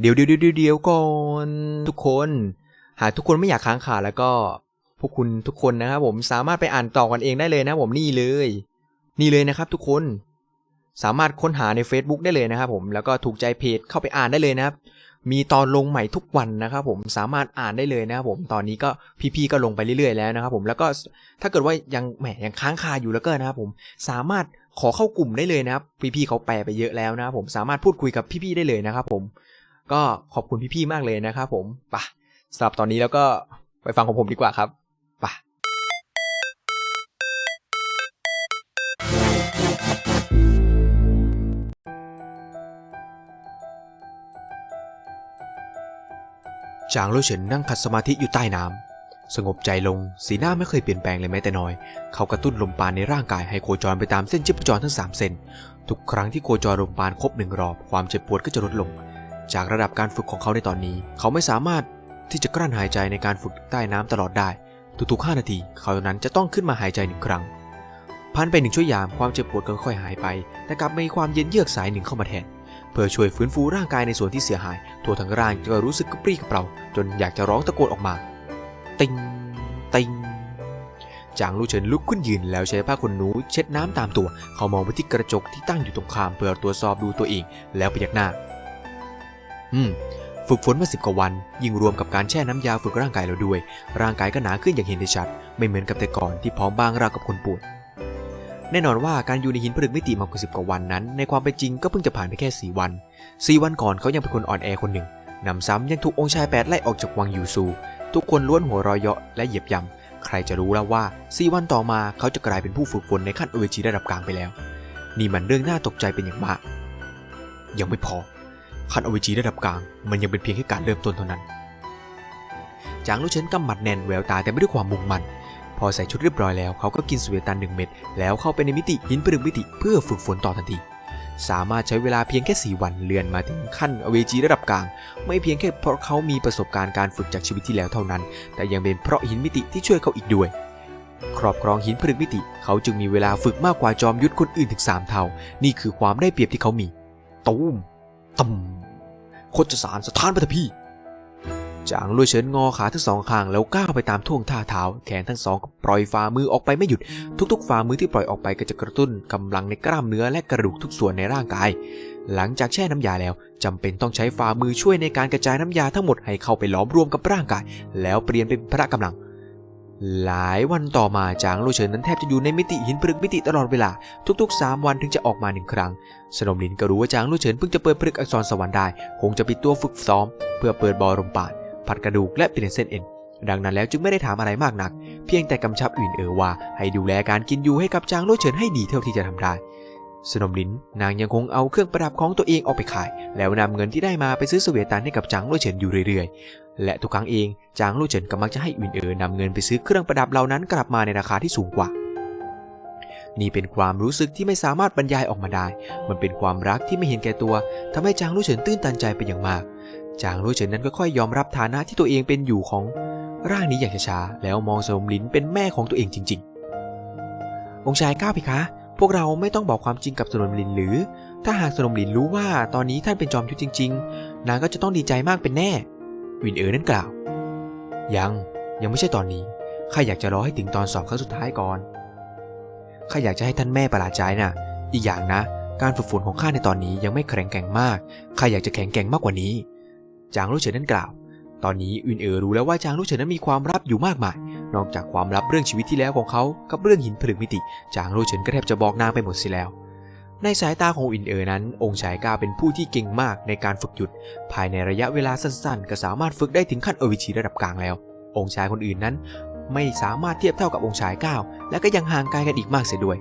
เดี๋ยวเดี๋ยวเดี๋ยวเดี๋ยวก่อนทุกคน หากทุกคนไม่อยากค้างคาแล้วก็พวกคุณทุกคนนะครับผมสามารถไปอ่านต่อกันเองได้เลยนะผมนี่เลย นี่เลยนะครับทุกคนสามารถค้นหาใน Facebook ได้เลยนะครับผมแล้วก็ถูกใจเพจเข้าไปอ่านได้เลยนะครับ มีตอนลงใหม่ทุกวันนะครับผมสามารถอ่านได้เลยนะครับผมตอนนี้ก็พี่ๆก็ลงไปเรื่อยๆแล้วนะครับผมแล้วก็ถ้าเกิดว่ายังแหมยังค้างคาอยู่แล้วก็นะครับผมสามารถขอเข้ากลุ่มได้เลยนะครับ พี่ๆเขาแปลไปเยอะแล้วนะครับผมสามารถพูดคุยกับพี่ๆได้เลยนะครับผม ก็ขอบคุณพี่ๆมากเลยนะครับผมปะสำหรับตอนนี้แล้วก็ไปฟังของผมดีกว่าครับปะจางโลเฉินนั่งขัดสมาธิอยู่ใต้น้ำสงบใจลงสีหน้าไม่เคยเปลี่ยนแปลงเลยแม้แต่น้อย เขากระตุ้นลมปราณในร่างกายให้โคจรไปตามเส้นชีพจรทั้ง 3 เส้น ทุกครั้งที่โคจรลมปราณครบหนึ่งรอบความเจ็บปวดก็จะลดลง จากระดับการฝึกของเขาในตอนนี้ เขาไม่สามารถที่จะกลั้นหายใจในการฝึกใต้น้ำตลอดได้ ทุกๆ 5 นาที เขานั้นจะต้องขึ้นมาหายใจหนึ่งครั้งผ่านไปหนึ่งชั่วยามความเจ็บปวดก็ค่อยหายไป แต่กลับมีความเย็นเยือกสายหนึ่งเข้ามาแทน เพื่อช่วยฟื้นฟูร่างกายในส่วนที่เสียหายทั่วทั้งร่างก็รู้สึกกระปรี้กระเปร่าจนอยากจะร้องตะโกนออกมา ติงติงจางลู่เฉินลุกขึ้นยืนแล้วใช้ผ้าขนหนูเช็ดน้ำตามตัว เขามองไปที่กระจกที่ตั้งอยู่ตรงข้ามเพื่อตรวจสอบดูตัวเองแล้วพยักหน้า อืม ฝึกฝนมาสิบกว่าวัน ยิ่งรวมกับการแช่น้ำยาฝึกร่างกายเราด้วย ร่างกายก็หนาขึ้นอย่างเห็นได้ชัด ไม่เหมือนกับแต่ก่อนที่พร้อมบางราวกับคนป่วยแน่นอนว่าการอยู่ในหินผลึกมิติมากกว่าสิบกว่าวันนั้น ในความเป็นจริงก็เพิ่งจะผ่านไปแค่สี่วันสี่วันก่อนเขายังเป็นคนอ่อนแอคนหนึ่งนำซ้ำยังถูกองค์ชายแปดไล่ออกจากวังยูซู ทุกคนล้วนหัวรอยเยาะและเหยียบย่ำใครจะรู้แล้วว่าสี่วันต่อมาเขาจะกลายเป็นผู้ฝึกฝนในขั้นโอเวจีระดับกลางไปแล้ว นี่มันเรื่องน่าตกใจเป็นอย่างมาก ยังไม่พอ ขั้นโอเวจีระดับกลาง มันยังเป็นเพียงแค่การเริ่มต้นเท่านั้น จางลู่เฉินกำหมัดแน่นแววตาแต่ไม่ด้วยความมุ่งมั่น พอใส่ชุดเรียบร้อยแล้วเขาก็กินสเวตันหนึ่งเม็ดแล้วเข้าไปในมิติหินผลึกมิติเพื่อฝึกฝนต่อทันที สามารถใช้เวลาเพียงแค่ 4 วันเลื่อนมาถึงขั้นอเวจีระดับกลาง ไม่เพียงแค่เพราะเขามีประสบการณ์การฝึกจากชีวิตที่แล้วเท่านั้น แต่ยังเป็นเพราะหินมิติที่ช่วยเขาอีกด้วยครอบครองหินผลึกมิติ เขาจึงมีเวลาฝึกมากกว่าจอมยุทธคนอื่นถึง 3 เท่า นี่คือความได้เปรียบที่เขามี ตูม ตุ่มโคจสารสถานปฐพีจางลุยเฉินงอขาทั้งสองข้างแล้วก้าวไปตามท่วงท่าเท้าแขนทั้งสองปล่อยฝ่ามือออกไปไม่หยุด ทุกๆฝ่ามือที่ปล่อยออกไปก็จะกระตุ้นกำลังในกล้ามเนื้อและกระดูกทุกส่วนในร่างกาย หลังจากแช่น้ำยาแล้วจำเป็นต้องใช้ฝ่ามือช่วยในการกระจายน้ำยาทั้งหมดให้เข้าไปหลอมรวมกับร่างกาย แล้วเปลี่ยนเป็นพละกำลัง หลายวันต่อมาจางโลเฉินนั้นแทบจะอยู่ในมิติหินผลึกมิติตลอดเวลา ทุกๆ 3 วันถึงจะออกมาหนึ่งครั้ง สนมลินก็รู้ว่าจางโลเฉินเพิ่งจะเปิดผลึกอักษรสวรรค์ได้ คงจะปิดตัวฝึกซ้อม เพื่อเปิดบอลมปานผัดกระดูกและเปลี่ยนเส้นเอ็น ดังนั้นแล้วจึงไม่ได้ถามอะไรมากนัก เพียงแต่กำชับอื่นเออว่า ให้ดูแลการกินอยู่ให้กับจางโลเฉินให้ดีเท่าที่จะทำได้ สนมลินนางยังคงเอาเครื่องประดับของตัวเองออกไปขาย แล้วนำเงินที่ได้มาไปซื้อเสวียตันให้กับจางโลเฉินอยู่เรื่อยๆ และทุกครั้งเองจางโลเฉินก็มักจะให้อื่นเออนำเงินไปซื้อเครื่องประดับเหล่านั้นกลับมาในราคาที่สูงกว่า นี่เป็นความรู้สึกที่ไม่สามารถบรรยายออกมาได้ มันเป็นความรักที่ไม่เห็นแก่ตัวทำให้จางโลเฉินตื้นตันใจเป็นอย่างมาก จางโลเฉินนั้นก็ค่อยยอมรับฐานะที่ตัวเองเป็นอยู่ของร่างนี้อย่างช้าๆแล้วมองสนมลินเป็นแม่ของตัวเองจริง ๆ องค์ชายก้าวพิคะ พวกเราไม่ต้องบอกความจริงกับสนมลินหรือ ถ้าหากสนมลินรู้ว่าตอนนี้ท่านเป็นจอมยุทธจริง ๆ นางก็จะต้องดีใจมากเป็นแน่ วินเอ๋อนั้นกล่าว ยัง ยังไม่ใช่ตอนนี้ ข้าอยากจะรอให้ถึงตอนสอบครั้งสุดท้ายก่อน ข้าอยากจะให้ท่านแม่ประหลาดใจนะอีกอย่างนะ การฝึกฝนของข้าในตอนนี้ยังไม่แข็งแกร่งมาก ข้าอยากจะแข็งแกร่งมากกว่านี้ จางลู่เฉินนั้นกล่าว ตอนนี้อุนเอ๋อรู้แล้วว่าจางลู่เฉินนั้นมีความลับอยู่มากมาย นอกจากความลับเรื่องชีวิตที่แล้วของเขากับเรื่องหินผลึกมิติ จางลู่เฉินก็แทบจะบอกนางไปหมดสิแล้ว ในสายตาของอุนเอ๋อนั้น องค์ชายก้าเป็นผู้ที่เก่งมากในการฝึกหยุด ภายในระยะเวลาสั้นๆ ก็สามารถฝึกได้ถึงขั้นเอวิชีระดับกลางแล้ว องค์ชายคนอื่นนั้น ไม่สามารถเทียบเท่ากับองค์ชายก้าวและก็ยังห่างไกลกันอีกมากเสียด้วย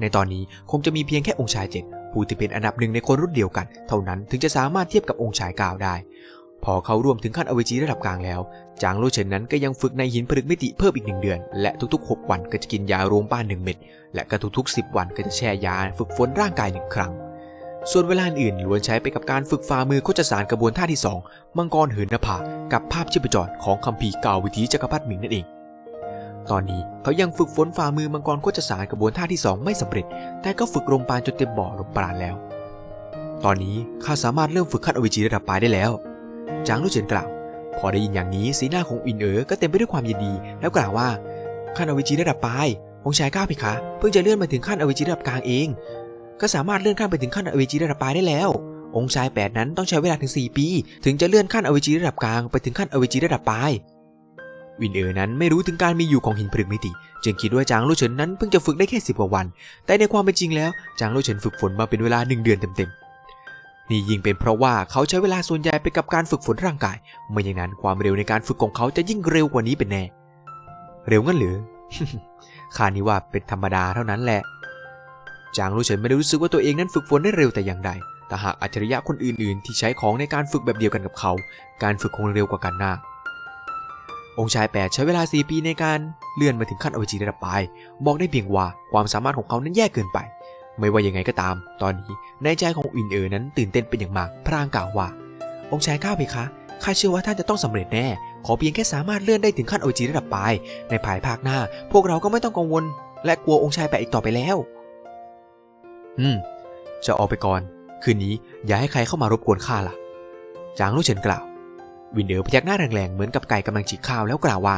ในตอนนี้คงจะมีเพียงแค่องค์ชายเจ็ดผู้ที่เป็นอันดับหนึ่งในคนรุ่นเดียวกัน เท่านั้นถึงจะสามารถเทียบกับองค์ชายก้าวได้ พอเขารวมถึงขั้นอเวจีระดับกลางแล้ว จางโลเฉินนั้นก็ยังฝึกในหินผลึกมิติเพิ่มอีกหนึ่งเดือน และทุกๆ 6 วันก็จะกินยาโรงป้านหนึ่งเม็ด และก็ทุกๆ 10 วันก็จะแช่ยาฝึกฝนร่างกายหนึ่งครั้ง ส่วนเวลาอื่นล้วนใช้ไปกับการฝึกฝ่ามือโคจรสารกระบวนท่าที่ 2 มังกรเหินนภา กับภาพชีพจรของคัมภีร์กาววิถีจักรพรรดิหมิงนั่นเอง ตอนนี้เขายังฝึกฝนฝ่ามือมังกรโคจรสารกระบวนท่าที่ 2 ไม่สำเร็จ แต่ก็ฝึกลมปาณจนเต็มบ่อลมปราณแล้ว ตอนนี้ข้าสามารถเริ่มฝึกขั้นอวิจีระดับปลายได้แล้ว จางลู่เฉินกล่าว พอได้ยินอย่างนี้สีหน้าของอินเอ๋อก็เต็มไปด้วยความยินดี แล้วกล่าวว่าขั้นอวิจีระดับปลายองค์ชายก้าวเพคะ เพิ่งจะเลื่อนมาถึงขั้นอวิจีระดับกลางเอง ก็สามารถเลื่อนขั้นไปถึงขั้นอวิจีระดับปลายได้แล้ว องค์ชายแปดนั้นต้องใช้เวลาถึง 4 ปี ถึงจะเลื่อนขั้นอวิจีระดับกลางไปถึงขั้นอวิจีระดับปลายวินเอ๋อนั้นไม่รู้ถึงการมีอยู่ของหินพลึกมิติ จึงคิดว่าจางลู่เฉินนั้นเพิ่งจะฝึกได้แค่สิบกว่าวัน แต่ในความเป็นจริงแล้วจางลู่เฉินฝึกฝนมาเป็นเวลาหนึ่งเดือนเต็มๆ นี่ยิ่งเป็นเพราะว่าเขาใช้เวลาส่วนใหญ่ไปกับการฝึกฝนร่างกาย ไม่อย่างนั้นความเร็วในการฝึกของเขาจะยิ่งเร็วกว่านี้เป็นแน่ เร็วงั้นหรือข้านี่ว่าเป็นธรรมดาเท่านั้นแหละ จางลู่เฉินไม่ได้รู้สึกว่าตัวเองนั้นฝึกฝนได้เร็วแต่อย่างใด แต่หากอัจฉริยะคนอื่นๆ ที่ใช้ของในการฝึกแบบเดียวกันกับเขา การฝึกคงเร็วกว่ากันมากองค์ชายแปดใช้เวลา 4 ปีในการเลื่อนมาถึงขั้นอวิจีระดับปลายบอกได้เพียงว่าความสามารถของเขานั้นแย่เกินไป ไม่ว่ายังไงก็ตาม ตอนนี้ในใจของอินเอ๋อนั้นตื่นเต้นเป็นอย่างมาก พรางกล่าวว่า องค์ชายก้าวเพคะ ข้าเชื่อว่าท่านจะต้องสำเร็จแน่ ขอเพียงแค่สามารถเลื่อนได้ถึงขั้นอวิจีระดับปลาย ในภายภาคหน้า พวกเราก็ไม่ต้องกังวล และกลัวองค์ชายแปดอีกต่อไปแล้ว อืม จะออกไปก่อน คืนนี้อย่าให้ใครเข้ามารบกวนข้าล่ะ จางลู่เฉินกล่าว วินเดอร์พยักหน้าแรงๆ เหมือนกับไก่กำลังฉีกข้าวแล้วกล่าวว่า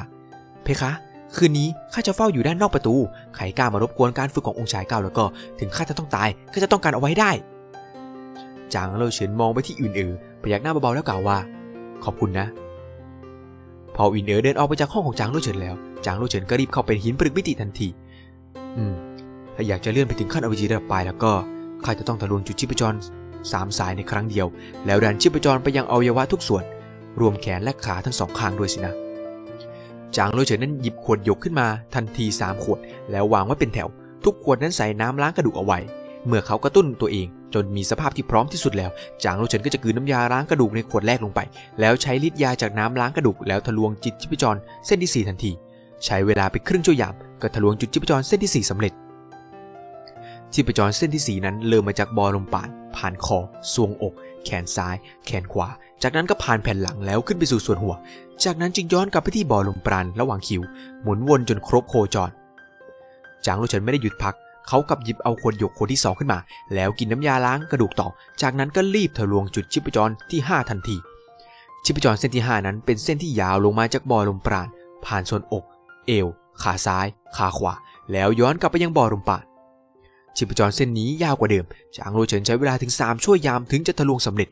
เพคะ คืนนี้ข้าจะเฝ้าอยู่ด้านนอกประตู ใครกล้ามารบกวนการฝึกขององค์ชายเก้าแล้วก็ ถึงข้าจะต้องตายก็จะต้องการเอาไว้ได้ จางเล่าเฉินมองไปที่อื่นเอ๋อพยักหน้าเบาๆแล้วกล่าวว่า ขอบคุณนะ พออินเอ๋อเดินออกไปจากห้องของจางลู่เฉินแล้ว จางลู่เฉินก็รีบเข้าไปหินปรึกมิติทันที อืม ถ้าอยากจะเลื่อนไปถึงขั้นอวิจีระดับปลายแล้วก็ข้าจะต้องทะลวงจุดชีพจรสามสายในครั้งเดียว แล้วดันชีพจรไปยังอวัยวะทุกส่วน รวมแขนและขาทั้งสองข้างด้วยสินะ จางโลเฉินนั้นหยิบขวดหยกขึ้นมาทันที3ขวด แล้ววางไว้เป็นแถว ทุกขวดนั้นใส่น้ำล้างกระดูกเอาไว้ เมื่อเขากระตุ้นตัวเอง จนมีสภาพที่พร้อมที่สุดแล้ว จางโลเฉินก็จะกืนน้ำยาล้างกระดูกในขวดแรกลงไป แล้วใช้ฤทธิ์ยาจากน้ำล้างกระดูกแล้วทะลวงจิตชีพจรเส้นที่ 4 ทันที ใช้เวลาไปครึ่งชั่วยามก็ทะลวงจุดชีพจรเส้นที่ 4สำเร็จชีพจรเส้นที่ 4 นั้นเริ่มมาจากบอลมปานผ่านคอซวงอก แขนซ้าย แขนขวา จากนั้นก็ผ่านแผ่นหลังแล้วขึ้นไปสู่ส่วนหัว จากนั้นจึงย้อนกลับไปที่บ่อลมปราณระหว่างคิว หมุนวนจนครบโคจร จางลู่เฉินไม่ได้หยุดพัก เขากับหยิบเอาขวดหยกขวดที่สองขึ้นมา แล้วกินน้ำยาล้างกระดูกต่อ จากนั้นก็รีบทะลวงจุดชีพจรที่ 5 ทันที ชีพจรเส้นที่ 5 นั้นเป็นเส้นที่ยาวลงมาจากบ่อลมปราณผ่านส่วนอก เอว ขาซ้าย ขาขวา แล้วย้อนกลับไปยังบ่อลมปราณชีพจรเส้นนี้ยาวกว่าเดิม จางโลเฉินใช้เวลาถึง 3 ชั่วยามถึงจะทะลวงสำเร็จ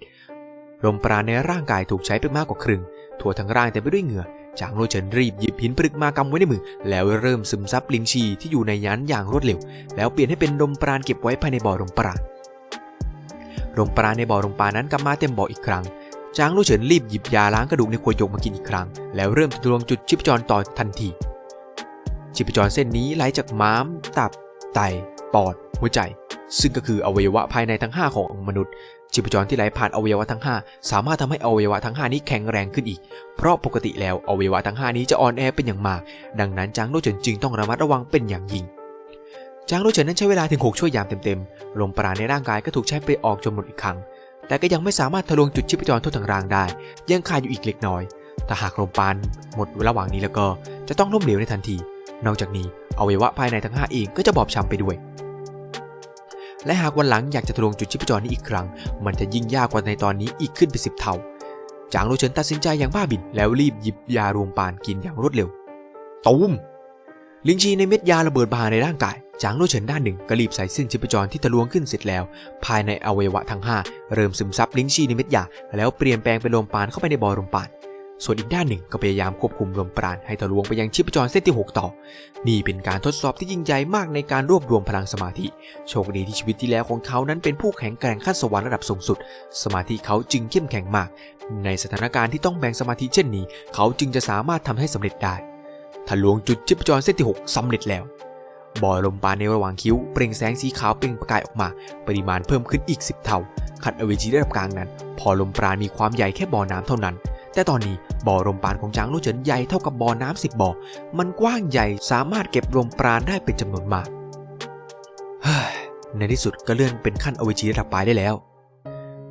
ลมปราณในร่างกายถูกใช้ไปมากกว่าครึ่ง ทั่วทั้งร่างเต็มไปด้วยเหงื่อ จางโลเฉินรีบหยิบหินปรึกมากำไว้ในมือ แล้วเริ่มซึมซับลิงชีที่อยู่ในยันอย่างรวดเร็ว แล้วเปลี่ยนให้เป็นลมปราณเก็บไว้ภายในบ่อลมปราณลมปราณในบ่อลมปราณนั้นกลับมาเต็มบ่ออีกครั้ง จางโลเฉินรีบหยิบยาล้างกระดูกในขวดหยกมากินอีกครั้ง แล้วเริ่มทะลวงจุดชีพจรต่อทันที ชีพจรเส้นนี้ไหลจากม้าม ตับ ไต ปอด หัวใจ ซึ่งก็คืออวัยวะภายในทั้ง 5 ของมนุษย์ ชีพจรที่ไหลผ่านอวัยวะทั้ง 5 สามารถทำให้อวัยวะทั้ง 5 นี้แข็งแรงขึ้นอีก เพราะปกติแล้วอวัยวะทั้ง 5 นี้จะอ่อนแอเป็นอย่างมาก ดังนั้นจางโลเฉินจึงต้องระมัดระวังเป็นอย่างยิ่ง จางโลเฉินนั้นใช้เวลาถึง 6 ชั่วยามเต็มๆ ลมปราณในร่างกายก็ถูกใช้ไปออกจนหมดอีกครั้ง แต่ก็ยังไม่สามารถทะลวงจุดชีพจรทั่วทั้งร่างได้ ยังขาดอยู่อีกเล็กน้อย ถ้าหากลมปราณหมดระหว่างนี้แล้วก็จะต้องล้มเหลวในทันที นอกจากนี้อวัยวะภายในทั้ง 5 เองก็จะบอบช้ำไปด้วย และหากวันหลังอยากจะทะลวงจุดชีพจรนี้อีกครั้ง มันจะยิ่งยากกว่าในตอนนี้อีกขึ้นไปสิบเท่า จางโลเฉินตัดสินใจอย่างบ้าบิน แล้วรีบหยิบยารวมปานกินอย่างรวดเร็วตูมลิงชีในเม็ดยาระเบิดบาในร่างกาย จางโลเฉินด้านหนึ่งก็รีบใส่เส้นชีพจรที่ทะลวงขึ้นเสร็จแล้ว ภายในอวัยวะทั้ง5เริ่มซึมซับลิงชีในเม็ดยา แล้วเปลี่ยนแปลงเป็นลมปานเข้าไปในบอลมปาน ส่วนอีกด้านหนึ่งก็พยายามควบคุมลมปราณให้ทะลวงไปยังชีพจรเส้นที่ 6 ต่อ นี่เป็นการทดสอบที่ยิ่งใหญ่มากในการรวบรวมพลังสมาธิ โชคดีที่ชีวิตที่แล้วของเขานั้นเป็นผู้แข็งแกร่งขั้นสวรรค์ระดับสูงสุด สมาธิเขาจึงเข้มแข็งมาก ในสถานการณ์ที่ต้องแบ่งสมาธิเช่นนี้ เขาจึงจะสามารถทำให้สำเร็จได้ทะลวงจุดชีพจรเส้นที่ 6สำเร็จแล้วบ่อลมปานในระหว่างคิ้วเปล่งแสงสีขาวเปล่งประกายออกมา ปริมาณเพิ่มขึ้นอีก 10 เท่า ขัดอเวจีระดับกลางนั้น พอลมปราณมีความใหญ่แค่บ่อน้ำเท่านั้น แต่ตอนนี้บ่อลมปานของจางลู่เฉินใหญ่เท่ากับบ่อน้ำสิบบ่อ มันกว้างใหญ่สามารถเก็บลมปราณได้เป็นจำนวนมาก ในที่สุดก็เลื่อนเป็นขั้นอเวจีระดับปลายได้แล้ว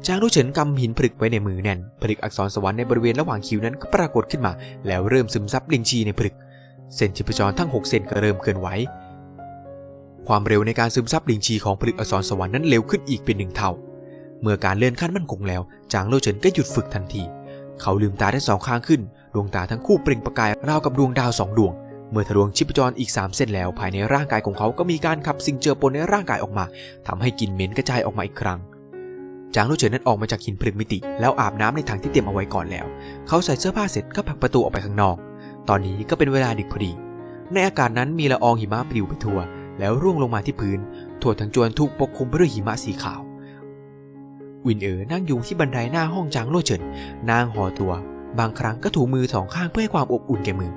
จางลู่เฉินกำหินผลึกไว้ในมือแน่น ผลึกอักษรสวรรค์ในบริเวณระหว่างคิ้วนั้นก็ปรากฏขึ้นมา แล้วเริ่มซึมซับลิงชีในผลึก เส้นชีพจรทั้ง 6 เส้นก็เริ่มเคลื่อนไหว ความเร็วในการซึมซับลิงชีของผลึกอักษรสวรรค์นั้นเร็วขึ้นอีกเป็นหนึ่งเท่า เมื่อการเลื่อนขั้นมั่นคงแล้ว จางโลเฉินก็หยุดฝึกทันที เขาลืมตาได้สองข้างขึ้น ดวงตาทั้งคู่เปล่งประกายราวกับดวงดาวสองดวง เมื่อทะลวงชิปจรอีก 3 เส้นแล้วภายในร่างกายของเขาก็มีการขับสิ่งเจือปนในร่างกายออกมาทำให้กลิ่นเหม็นกระจายออกมาอีกครั้ง จางโลเฉินนั้นออกมาจากหินพลึกมิติ แล้วอาบน้ำในถังที่เตรียมเอาไว้ก่อนแล้ว เขาใส่เสื้อผ้าเสร็จก็ผลักประตูออกไปข้างนอก ตอนนี้ก็เป็นเวลาดึกพอดี ในอากาศนั้นมีละอองหิมะปลิวไปทั่ว แล้วร่วงลงมาที่พื้นทั่วทั้งจวนถูกปกคลุมไปด้วยหิมะสีขาว วินเอ๋อนั่งอยู่ที่บันไดหน้าห้องจางโลเฉินนางห่อตัว บางครั้งก็ถูมือสองข้างเพื่อให้ความอบอุ่นแก่มือ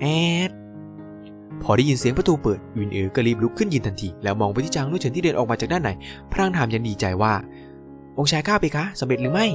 แอด พอได้ยินเสียงประตูเปิดวินเอ๋อก็รีบลุกขึ้นยืนทันที แล้วมองไปที่จางโลเฉินที่เดินออกมาจากด้านในพรางถามยันดีใจว่า องค์ชายข้าไปคะสำเร็จหรือไม่